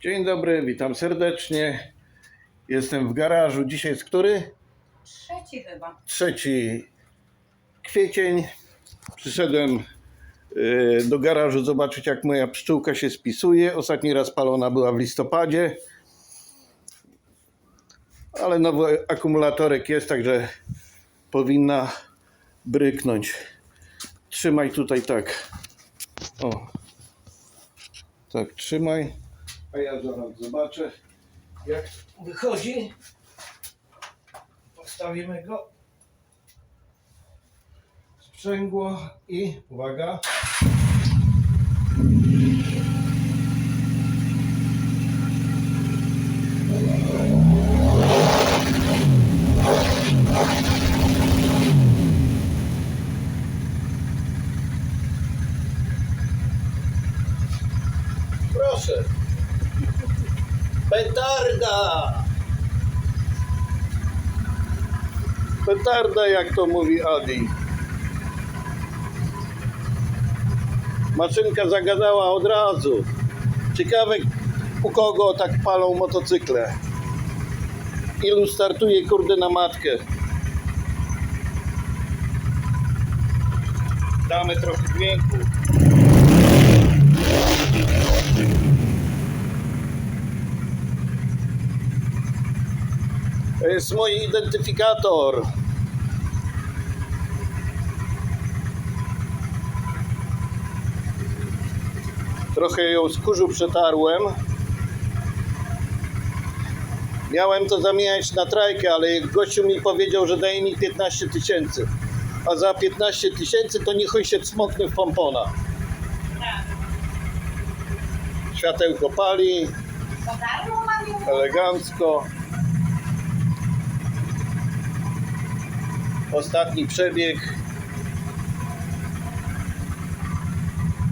Dzień dobry, witam serdecznie. Jestem w garażu. Dzisiaj jest który? Trzeci chyba. Trzeci kwiecień. Przyszedłem y, do garażu zobaczyć, jak moja pszczółka się spisuje. Ostatni raz palona była w listopadzie. Ale nowy akumulatorek jest, także powinna bryknąć. Trzymaj tutaj tak. O. Tak, trzymaj. A ja zaraz zobaczę, jak wychodzi. Postawimy go. Sprzęgło i uwaga. Proszę. Petarda! Petarda, jak to mówi Adi. Maszynka zagadała od razu. Ciekawe, u kogo tak palą motocykle. Ilu startuje, kurde, na matkę. Damy trochę dźwięku. Jest mój identyfikator. Trochę ją z kurzu przetarłem. Miałem to zamieniać na trajkę, ale gościu mi powiedział, że daje mi 15 tysięcy. A za 15 tysięcy to niech on się cmoknie w pompona. Światełko pali, elegancko. Ostatni przebieg.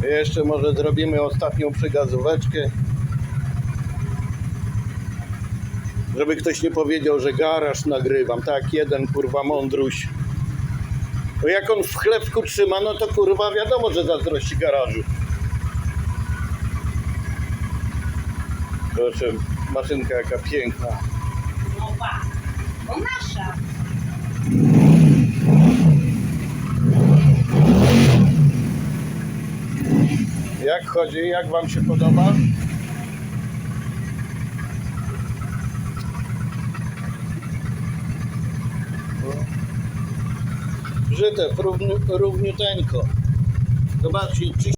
Jeszcze może zrobimy ostatnią przygazóweczkę. Żeby ktoś nie powiedział, że garaż nagrywam. Tak, jeden kurwa mądruś. Bo jak on w chlebku trzyma, no to kurwa wiadomo, że zazdrości garażu. Proszę, maszynka jaka piękna. No ba. Bo nasza. Jak chodzi? Jak Wam się podoba? Równi, równiuteńko. Zobaczcie, czy